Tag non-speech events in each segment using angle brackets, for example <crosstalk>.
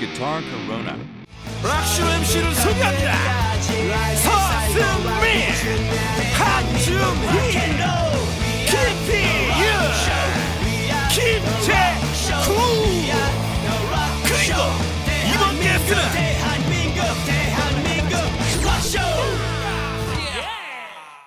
guitar Corona. 락쇼 MC를 소개합니다. 서승민, 한준희, 김태유, 김재구 그리고 이번 게스트는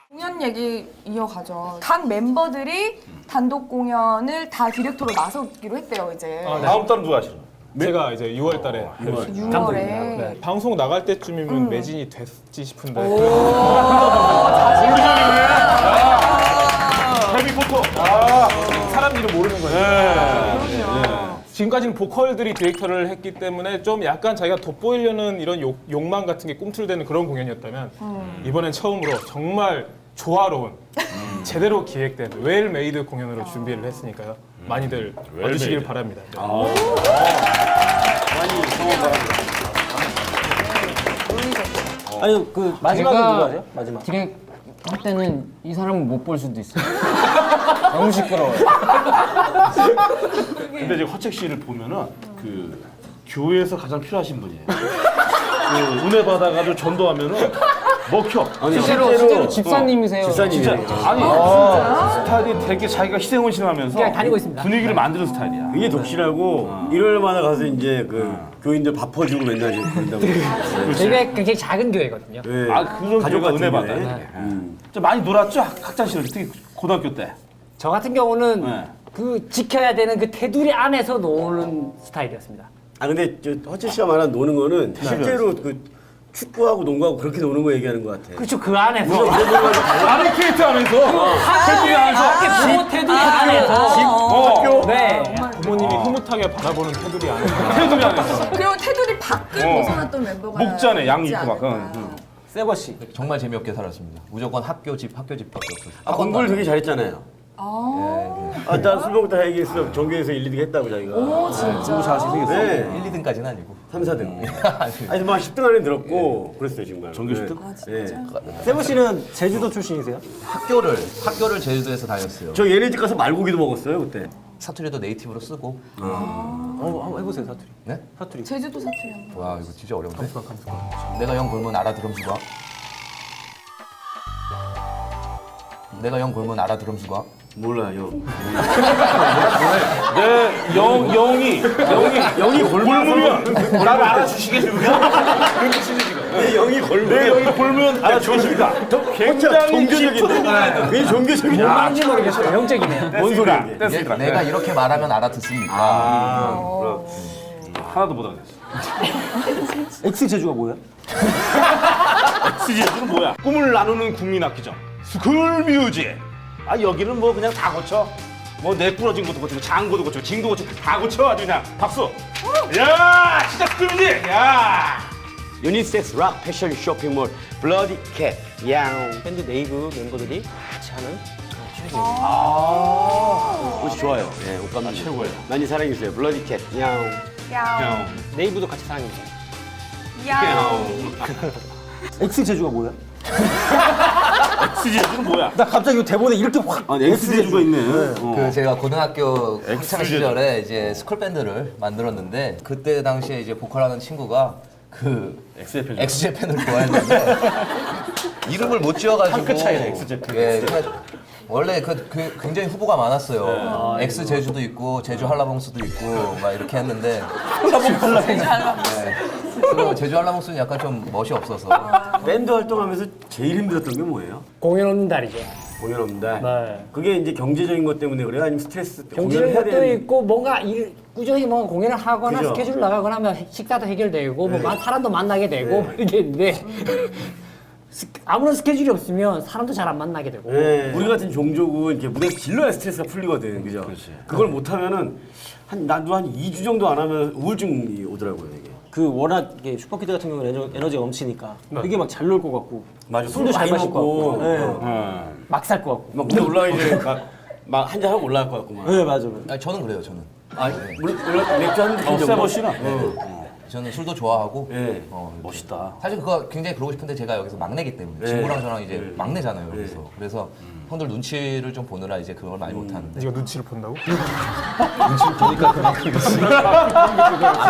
공연 얘기 이어가죠. 각 멤버들이 단독 공연을 다 디렉터로 나서기로 했대요 이제. 다음 달은 누가 하시는 거예요? 제가 이제 6월 달에 6월에. 네, 방송 나갈 때쯤이면 매진이 됐지 싶은데. 해리포터. 사람 이름 모르는 거예요. 지금까지는 보컬들이 디렉터를 했기 때문에 좀 약간 자기가 돋보이려는 이런 욕, 욕망 같은 게 꿈틀대는 그런 공연이었다면 이번엔 처음으로 정말 조화로운 제대로 기획된 웰메이드 공연으로 준비를 했으니까요. 많이들 와주시길. 바랍니다. 네. 아니 그 마지막에 제가 누구 하세요? 마지막. 디렉 할 때는 이 사람은 못 볼 수도 있어요. <laughs> 너무 시끄러워요. <laughs> 근데 지금 허책 씨를 보면은 그 교회에서 가장 필요하신 분이에요. 그 은혜 받아가지고 전도하면은 먹혀. 실제로 실제로 집사님이세요. 집사님이. 진짜 아니 스타일이 되게 자기가 희생헌신하면서 그냥 다니고 있습니다. 분위기를 만드는 스타일이야. 굉장히 독실하고 일요일마다 가서 이제 그 교인들 밥 퍼주고 맨날 이제 그런다고. 저희가 굉장히 작은 교회거든요. 네. 아 그런 가족 교회가 같은 은혜 받아. 교회. 음. 좀 많이 놀았죠 학- 학창 시절 특히 고등학교 때. 저 같은 경우는 네. 그 지켜야 되는 그 테두리 안에서 노는 스타일이었습니다. 아 근데 저 허재 씨가 말한 노는 거는 실제로 그 축구하고 농구하고 그렇게 노는 거 얘기하는 것 같아. 그렇죠 그 안에서 <laughs> <laughs> 아르케이트 하면서 테두리 안에서 부모 테두리 안에서 어. 네. 부모님이 흐뭇하게 바라보는 테두리 안에 테두리 안에서 그리고 테두리 밖을 어. 벗어났던 멤버가 목자네, 양 있지 있고 막, 않을까. 응. 세버 씨. 정말 재미없게 살았습니다. 무조건 학교 집 학교 집 밖에 없었어요. 아 공부를 되게 잘했잖아요. 아, 나술 먹을 때 얘기했어. 전교에서 1, 2등 했다고 자기가. 오 진짜. 잘하시 생겼어. 네. 1, 2등까지는 아니고. 3, 4등. <laughs> 아니 뭐 10등 안에 들었고 그랬어요 정말. 전교 10등? 네. 세버 씨는 제주도 출신이세요? 학교를 학교를 제주도에서 다녔어요. 저 얘네 집 가서 말고기도 먹었어요 그때. 사투리도 네이티브로 쓰고. 어, 한번 해보세요 사투리. 네? 사투리. 제주도 사투리 한 번. 와 이거 진짜 어려운데. 내가 영 골면 알아들음 수가. 내가 영 골면 알아들음 수가. 몰라요. 내 영, 영이, 영이, 영이 골물면 나를 알아주시겠습니까? 내 영이 걸면. 내 영이 골면 알아주십니까? 굉장히 종교적인. 초등학교 굉장히 종교적인. 뭔지 모르겠어요. 영적이네요. 뭔 소리야? 얘- 됐습니다. 내가 이렇게 말하면 알아듣습니까? 아, 하나도 못 알아듣겠어. X 제주가 뭐야? SG는 뭐야? 꿈을 나누는 국민학기죠. 스쿨 뮤직. 아 여기는 뭐 그냥 다 고쳐. 뭐내 부러진 것도 고치고 장고도 고치고 징도 고치고 다 고쳐 아주 그냥 박수. 야 진짜 스쿨 뮤직. 야. 유니섹스 락 패션 쇼핑몰 블러디 캣양 밴드 네이브 멤버들이 같이 하는 아 옷이 좋아요 예 옷감 최고예요. 많이 사랑해주세요 블러디 캣 양. 야. 네이버도 같이 사랑해요. 야. X 제주가 뭐 야? SG는 뭐야? 나 갑자기 대본에 이렇게 확 아, X 제주가 있네 그 제가 고등학교 학창. 시절에 이제 스쿨 밴드를 만들었는데 그때 당시에 이제 보컬하는 친구가 그 엑스제팬. 엑스제팬을 좋아했는데 <laughs> 이름을 못 지어가지고 한끗 차이네, 엑스제팬. 예, 그 원래 그, 그 굉장히 후보가 많았어요. 엑스 제주도 있고 제주 한라봉수도 있고 막 이렇게 했는데 네. 그리고 제주 한라봉수는 약간 좀 멋이 없어서 밴드 활동하면서 제일 힘들었던 게 뭐예요? 공연 없는 날이죠. 공연 없는다 네. 그게 이제 경제적인 것 때문에 그래요? 아니면 스트레스 경제적인 공연을 해야 것도 되는- 있고 뭔가 일, 꾸준히 뭔가 공연을 하거나 그죠. 스케줄 나가거나 하면 식사도 해결되고 뭐 마- 사람도 만나게 되고 뭐 이렇게 있는데 <laughs> 스- 아무런 스케줄이 없으면 사람도 잘 안 만나게 되고 네. 우리 같은 종족은 이렇게 무대에서 질러야 스트레스가 풀리거든 그죠? 그걸 못하면은 한 나도 한 2주 정도 안 하면 우울증이 오더라고요 이게 그 워낙 이게 슈퍼키드 같은 경우는 에너, 에너지가 넘치니까 되게 막 잘 놀 것 같고 맞아 술도 잘 마실 것 같고 네. 어. 막살 것 같고 막 무대 올라가기 전에 막 한잔 하고 올라갈 것 같고 막네 맞아 아니, 저는 그래요 저는 아, 물론 올라 맥주 한 어, 씨는 어. 저는 술도 좋아하고. 예. 어, 이렇게. 멋있다. 사실 그거 굉장히 그러고 싶은데 제가 여기서 막내기 때문에 네. 친구랑 저랑 이제 네. 막내잖아요 네. 여기서. 그래서 형들 눈치를 좀 보느라 이제 그걸 많이 못 하는데. 네가 눈치를 본다고? <laughs> 안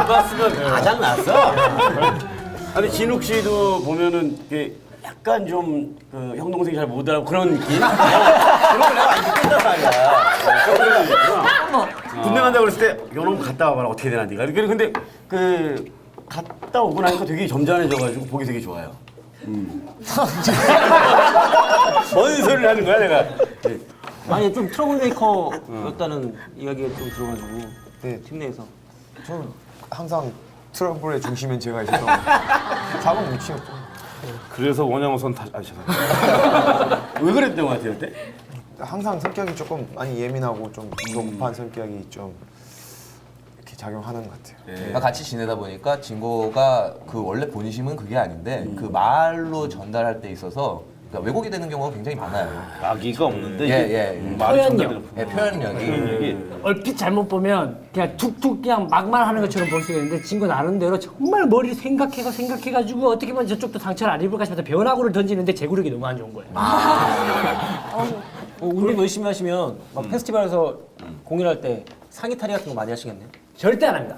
봤으면 가장 났어. 아니 진욱 씨도 보면은 이게 약간 좀 그, 형 동생이 잘 못 알아보고 그런 느낌? <laughs> 그런 걸 내가 안 듣는단 말이야. 군대 간다고 그랬을 때 요놈 갔다 와봐라 어떻게 되나. 이렇게 근데 그 갔다 오고 나니까 되게 점잖해져가지고 보기 되게 좋아요. 음. 뭔 소리를 하는 거야 내가. 네. 아니 좀 트러블 메이커였다는 이야기가 좀 들어가지고 네. 팀 내에서 저는 항상 트러블의 중심엔 제가 있어서 사고 못 치였죠. 그래서 원양어 선 다 아시잖아요. <laughs> 왜 그랬던 것 같아요 그때? 항상 성격이 조금 많이 예민하고 좀 조급한 성격이 좀 작용하는 것 같아요. 그러니까 같이 지내다 보니까 진고가 그 원래 본심은 그게 아닌데 그 말로 전달할 때 있어서 그러니까 왜곡이 되는 경우가 굉장히 많아요. 아기가 없는데 예, 이게 예, 예. 말이 표현력. 전달되는 예, 표현력이 얼핏 잘못 보면 그냥 툭툭 그냥 막말 하는 것처럼 볼 수가 있는데 친구 나름대로 정말 머리를 생각해가 생각해가지고 어떻게 보면 저쪽도 상처를 안 입을까 싶어서 변화구를 던지는데 제구력이 너무 안 좋은 거예요. <laughs> 어, 운동 열심히 하시면 막 페스티벌에서 공연할 때 상의 탈의 같은 거 많이 하시겠네요. 절대 안 합니다.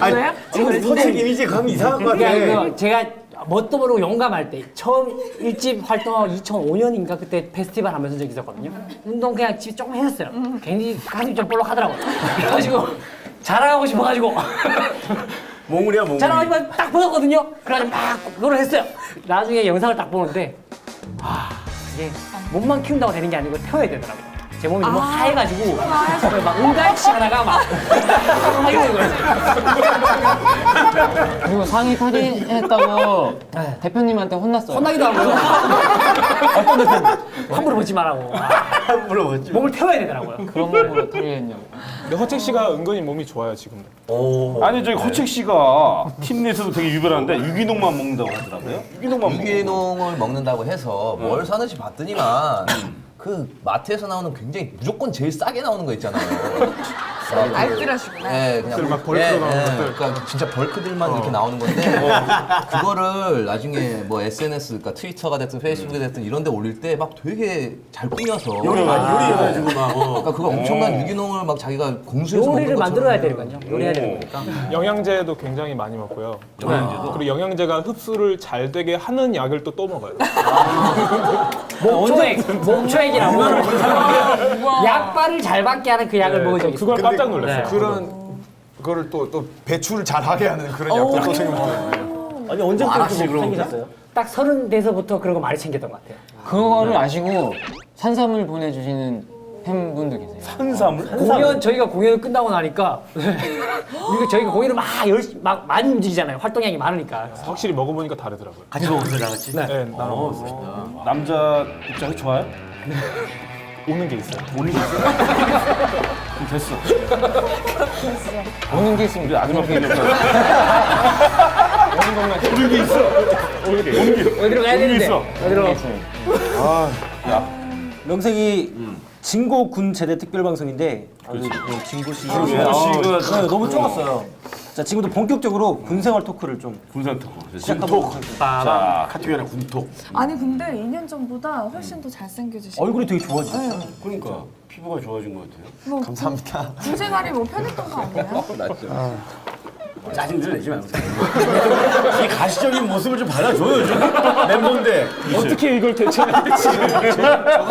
<laughs> 왜요? 지금 선생 이미지 감 이상한 것 같아. 그러니까 이거 제가 뭣도 모르고 용감할 때 처음 일집 활동하고 2005년인가 그때 페스티벌 하면서 적이 있었거든요. 운동 그냥 집에 조금 했었어요. 괜히 가슴이 좀 볼록하더라고요. 그래가지고 자랑하고 싶어가지고 몽울이야 몽울. 자랑하지만 딱 보였거든요. 그래가지고 막 그걸 했어요. 나중에 영상을 딱 보는데 아 이게 몸만 키운다고 되는 게 아니고 태워야 되더라고요. 제 몸이 너무 하얘가지고 막 은갈치 하다가 막 이러는 거예요. 그리고 상의 탈의했다고 대표님한테 혼났어요. 혼나기도 하고. 어떤 대표님? 함부로 보지 말라고. 아, 함부로 못 몸을 태워야 되더라고요. 그런 몸으로 탈의했냐고. 근데 허책 씨가 은근히 몸이 좋아요 지금. 아니 저기 허책 씨가 팀 내에서도 되게 유별한데 유기농만 먹는다고 하더라고요. 유기농만 먹는 유기농을 먹는다고 해서 뭘 사는지 봤더니만 그 마트에서 나오는 굉장히 무조건 제일 싸게 나오는 거 있잖아요. <laughs> 알뜰하시구나. 예, 그냥 막 벌크로 나오는 것들. 그러니까 진짜 벌크들만 이렇게 나오는 건데 그거를 나중에 뭐 SNS, 그러니까 트위터가 됐든 페이스북에 됐든 이런 데 올릴 때 막 되게 잘 꾸며서 요리 많이 요리해가지고 막. 어. 그러니까 그거 엄청난 유기농을 막 자기가 공수해서 요리를 먹는 만들어야 되니까요. 요리해야 되는 거니까. 영양제도 굉장히 많이 먹고요. 영양제도. 그리고 영양제가 흡수를 잘 되게 하는 약을 또 또 먹어요. 목초액, 목초액이라고. 약발을 잘 받게 하는 그 약을 먹은 적이 있어요. 그걸 깜짝 놀랐어요. 그런 거를 또 또 배출을 잘하게 하는 그런 약도 또 생각해요. 아니 언제부터 알았지, 그렇게 그럼. 생기셨어요? 딱 서른 돼서부터 그런 거 많이 챙겼던 것 같아요. 그거를 아시고 산삼을 보내주시는 팬분도 계세요. 한삼을 공연 저희가 공연을 끝나고 나니까 이거 저희가 공연을 막 열심히 막 많이 움직이잖아요. 활동량이 많으니까. 확실히 먹어보니까 다르더라고요. 같이 먹었어요 다 같이. 네, 어, 먹었어요. 멋있다. 남자 입장이 좋아요? <laughs> 오는 게 있어요. 오는 게 있어요? <laughs> 그럼 됐어. 오는 게 있으면 우리 아줌마 팬이 없어. 오는 것만 오는 게 있어. 오는 게 오는 게 어디로 가야 되는데? 있어. 어디로? 명색이 진고 군 제대 특별 방송인데 아주 네, 진고 씨 진고 씨가 네, 너무 좋았어요. 자 지금부터 본격적으로 군생활 토크를 좀 군산 토크. 시작하도록 군톡. 하겠습니다. 자, 카티비아나 군톡. 아니 근데 2년 전보다 훨씬 더 잘생겨지시고 얼굴이 되게 좋아지셨어요. 그러니까 피부가 좋아진 것 같아요. 뭐 감사합니다. 군생활이 뭐 편했던 거 아니에요? <laughs> 짜증 좀 내지 말고. 이 가시적인 모습을 좀 받아줘요 좀. 멤버인데. 어떻게 이걸 대체해야 될지.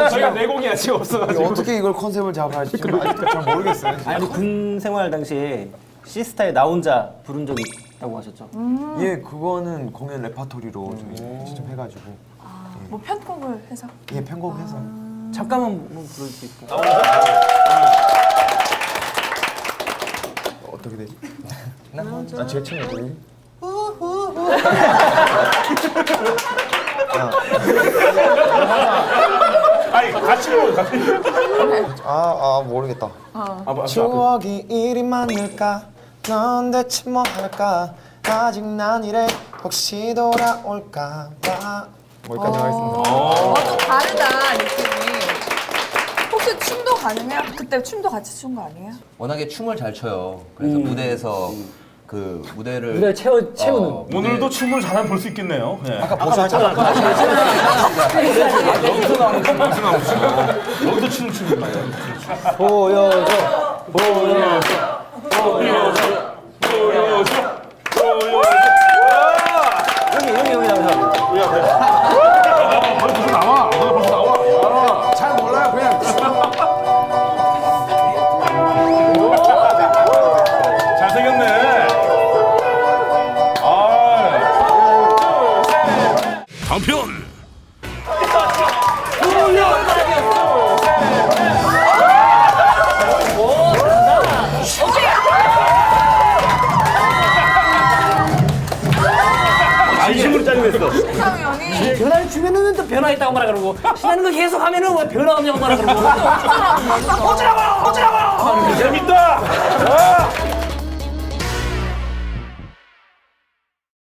저희가 내공이 아직 없어가지고. 어떻게 이걸 컨셉을 잡아야 할지 좀 아직도 잘 모르겠어요. 아니 군 생활 당시에 시스타의 나 혼자 부른 적이 있다고 하셨죠? 예, 그거는 공연 레파토리로 저희 직접 해가지고 뭐 편곡을 해서 예 편곡해서 잠깐만 뭐 부를 수 있고. 어떻게 되지? 아제 친구 누구? 아니, 같이 먹어, 같이. 아, 아 모르겠다. 아, 아, 추억이 이리 많을까? 넌 대체 뭐 할까? 아직 난 이래 혹시 돌아올까 봐. 뭐기까지 하겠습니다. 어, 좀 다르다 느낌이 혹시 춤도 가능해요? 그때 춤도 같이 춘 거 아니에요? 워낙에 춤을 잘 춰요. 그래서 무대에서 그그 무대를 무대를 채워 채우는. 어, 오늘도 춤을 잘하면 볼수 있겠네요. 예. 여기서 나오는 춤, 여기서 나오는 춤. 여기서 추는 맞아요. 보여줘. 보여줘, 보여줘, 보여줘, 보여 주면은 또 변화했다고 말하 그러고 신나는 거 계속 하면은 왜 변화 없냐고 말하 그러고 어쩌라고요 어쩌라고요 재밌다